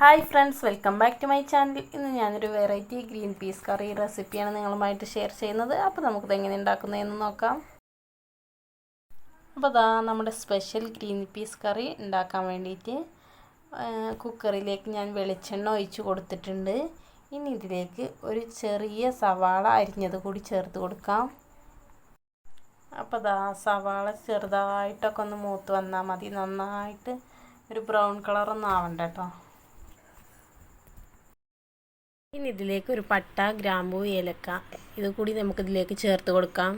Hi friends welcome back to my channel ഇന്ന് ഞാനൊരു variety green peas കറി റെസിപ്പിയാണ് നിങ്ങളുമായിട്ട് ഷെയർ ചെയ്യുന്നത്. അപ്പോൾ നമുക്കിത് എങ്ങനെ ഉണ്ടാക്കുന്നതെന്ന് നോക്കാം. അപ്പോൾ അതാ നമ്മുടെ സ്പെഷ്യൽ ഗ്രീൻ പീസ് കറി ഉണ്ടാക്കാൻ വേണ്ടിയിട്ട് കുക്കറിലേക്ക് ഞാൻ വെളിച്ചെണ്ണ ഒഴിച്ച് കൊടുത്തിട്ടുണ്ട്. ഇനി ഇതിലേക്ക് ഒരു ചെറിയ സവാള അരിഞ്ഞത് കൂടി ചേർത്ത് കൊടുക്കാം. അപ്പോൾ അതാ സവാള ചെറുതായിട്ടൊക്കെ ഒന്ന് മൂത്ത് വന്നാൽ മതി. നന്നായിട്ട് ഒരു ബ്രൗൺ കളറൊന്നും ആവണ്ട കേട്ടോ. ഇനി ഇതിലേക്ക് ഒരു പട്ട ഗ്രാമ്പു ഏലക്ക ഇത് കൂടി നമുക്ക് ഇതിലേക്ക് ചേർത്ത് കൊടുക്കാം.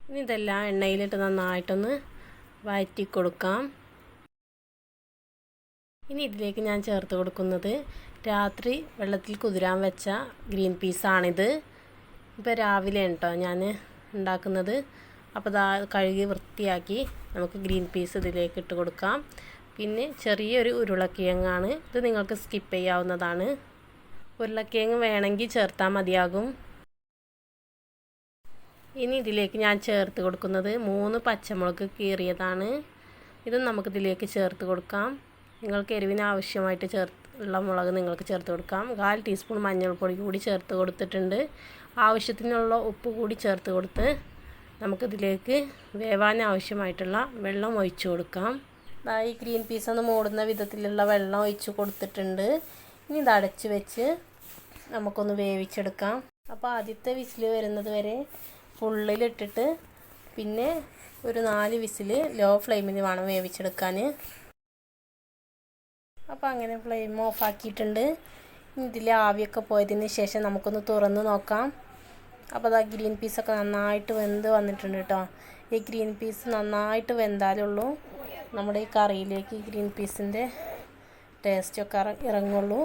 ഇനി ഇതെല്ലാം എണ്ണയിലിട്ട് നന്നായിട്ടൊന്ന് വഴറ്റി കൊടുക്കാം. ഇനി ഇതിലേക്ക് ഞാൻ ചേർത്ത് കൊടുക്കുന്നത് രാത്രി വെള്ളത്തിൽ കുതിരാൻ വെച്ച ഗ്രീൻ പീസാണിത് ഇപ്പോൾ രാവിലെ കേട്ടോ ഞാൻ ഉണ്ടാക്കുന്നത്. അപ്പോൾ ഇതാ കഴുകി വൃത്തിയാക്കി നമുക്ക് ഗ്രീൻ പീസ് ഇതിലേക്ക് ഇട്ട് കൊടുക്കാം. പിന്നെ ചെറിയൊരു ഉരുളക്കിഴങ്ങാണ്. ഇത് നിങ്ങൾക്ക് സ്കിപ്പ് ചെയ്യാവുന്നതാണ്. ഉരുളക്കിഴങ്ങ് വേണമെങ്കിൽ ചേർത്താൽ മതിയാകും. ഇനി ഇതിലേക്ക് ഞാൻ ചേർത്ത് കൊടുക്കുന്നത് മൂന്ന് പച്ചമുളക് കീറിയതാണ്. ഇതും നമുക്ക് ഇതിലേക്ക് ചേർത്ത് കൊടുക്കാം. നിങ്ങൾക്ക് എരിവിന് ആവശ്യമായിട്ട് ചേർ ഉള്ള മുളക് നിങ്ങൾക്ക് ചേർത്ത് കൊടുക്കാം. കാൽ ടീസ്പൂൺ മഞ്ഞൾപ്പൊടി കൂടി ചേർത്ത് കൊടുത്തിട്ടുണ്ട്. ആവശ്യത്തിനുള്ള ഉപ്പ് കൂടി ചേർത്ത് കൊടുത്ത് നമുക്കിതിലേക്ക് വേവാൻ ആവശ്യമായിട്ടുള്ള വെള്ളം ഒഴിച്ചു കൊടുക്കാം. ഈ ഗ്രീൻ പീസ് ഒന്ന് മൂടുന്ന വിധത്തിലുള്ള വെള്ളം ഒഴിച്ച് കൊടുത്തിട്ടുണ്ട്. ഇനി ഇത് അടച്ച് വെച്ച് നമുക്കൊന്ന് വേവിച്ചെടുക്കാം. അപ്പോൾ ആദ്യത്തെ വിസിൽ വരുന്നത് വരെ ഫുള്ളിലിട്ടിട്ട് പിന്നെ ഒരു നാല് വിസിൽ ലോ ഫ്ലെയിമിൽ വേണം വേവിച്ചെടുക്കാൻ അപ്പോൾ അങ്ങനെ ഫ്ലെയിം ഓഫ് ആക്കിയിട്ടുണ്ട്. ഇതിൽ ആവിയൊക്കെ പോയതിന് ശേഷം നമുക്കൊന്ന് തുറന്ന് നോക്കാം. അപ്പോൾ അതാ ഗ്രീൻ പീസൊക്കെ നന്നായിട്ട് വെന്ത് വന്നിട്ടുണ്ട് കേട്ടോ ഈ ഗ്രീൻ പീസ് നന്നായിട്ട് വെന്താലുള്ളൂ നമ്മുടെ ഈ കറിയിലേക്ക് ഗ്രീൻ പീസിന്റെ ടേസ്റ്റൊക്കെ ഇറങ്ങുള്ളൂ.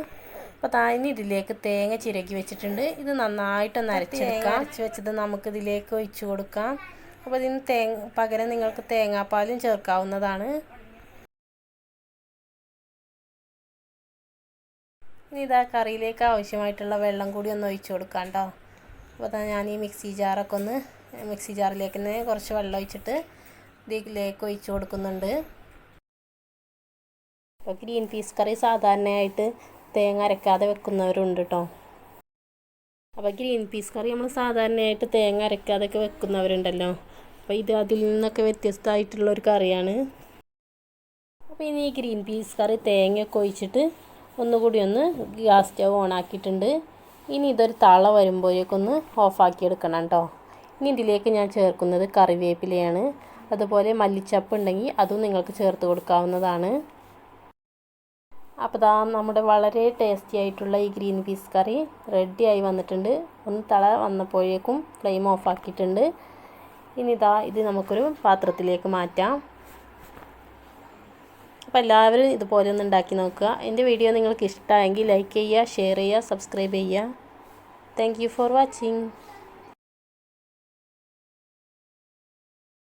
അപ്പോൾ താഴ്ന്ന് ഇതിലേക്ക് തേങ്ങ ചിരകി വെച്ചിട്ടുണ്ട്. ഇത് നന്നായിട്ടൊന്ന് അരച്ചെടുക്കാം. അരച്ച് വെച്ചത് നമുക്ക് ഇതിലേക്ക് ഒഴിച്ചു കൊടുക്കാം. അപ്പോൾ ഇതിന് തേങ്ങ പകരം നിങ്ങൾക്ക് തേങ്ങാപ്പാലും ചേർക്കാവുന്നതാണ്. ഇനി ഇതാ കറിയിലേക്ക് ആവശ്യമായിട്ടുള്ള വെള്ളം കൂടി ഒന്ന് ഒഴിച്ചു കൊടുക്കാം കേട്ടോ അപ്പോൾ തന്നെ ഞാൻ ഈ മിക്സി ജാറൊക്കെ ഒന്ന് മിക്സി ജാറിലേക്ക് തന്നെ കുറച്ച് വെള്ളം ഒഴിച്ചിട്ട് ഇതിലേക്ക് ഒഴിച്ചു കൊടുക്കുന്നുണ്ട്. അപ്പോൾ ഗ്രീൻ പീസ് കറി സാധാരണയായിട്ട് തേങ്ങ അരക്കാതെ വെക്കുന്നവരുണ്ട് കേട്ടോ അപ്പോൾ ഗ്രീൻ പീസ് കറി നമ്മൾ സാധാരണയായിട്ട് തേങ്ങ അരക്കാതെയൊക്കെ വെക്കുന്നവരുണ്ടല്ലോ. അപ്പോൾ ഇത് അതിൽ നിന്നൊക്കെ വ്യത്യസ്തമായിട്ടുള്ള ഒരു കറിയാണ്. അപ്പോൾ ഇനി ഈ ഗ്രീൻ പീസ് കറി തേങ്ങയൊക്കെ ഒഴിച്ചിട്ട് ഒന്നുകൂടി ഒന്ന് ഗ്യാസ് സ്റ്റവ് ഓൺ ആക്കിയിട്ടുണ്ട്. ഇനി ഇതൊരു തള വരുമ്പോഴേക്കൊന്ന് ഓഫാക്കി എടുക്കണം കേട്ടോ ഇനി ഇതിലേക്ക് ഞാൻ ചേർക്കുന്നത് കറിവേപ്പിലയാണ്. അതുപോലെ മല്ലിച്ചപ്പ് ഉണ്ടെങ്കിൽ അതും നിങ്ങൾക്ക് ചേർത്ത് കൊടുക്കാവുന്നതാണ്. അപ്പോൾ ദാ നമ്മുടെ വളരെ ടേസ്റ്റി ആയിട്ടുള്ള ഈ ഗ്രീൻ പീസ് കറി റെഡി ആയി വന്നിട്ടുണ്ട്. ഒന്ന് തള വന്നപ്പോഴേക്കും ഫ്ലെയിം ഓഫ് ആക്കിയിട്ടുണ്ട്. ഇനി ഇതാ ഇത് നമുക്കൊരു പാത്രത്തിലേക്ക് മാറ്റാം. അപ്പോൾ എല്ലാവരും ഇതുപോലെ ഒന്ന് ഉണ്ടാക്കി നോക്കുക. എന്റെ വീഡിയോ നിങ്ങൾക്ക് ഇഷ്ടമായെങ്കിൽ ലൈക്ക് ചെയ്യുക ഷെയർ ചെയ്യുക സബ്സ്ക്രൈബ് ചെയ്യുക. Thank for watching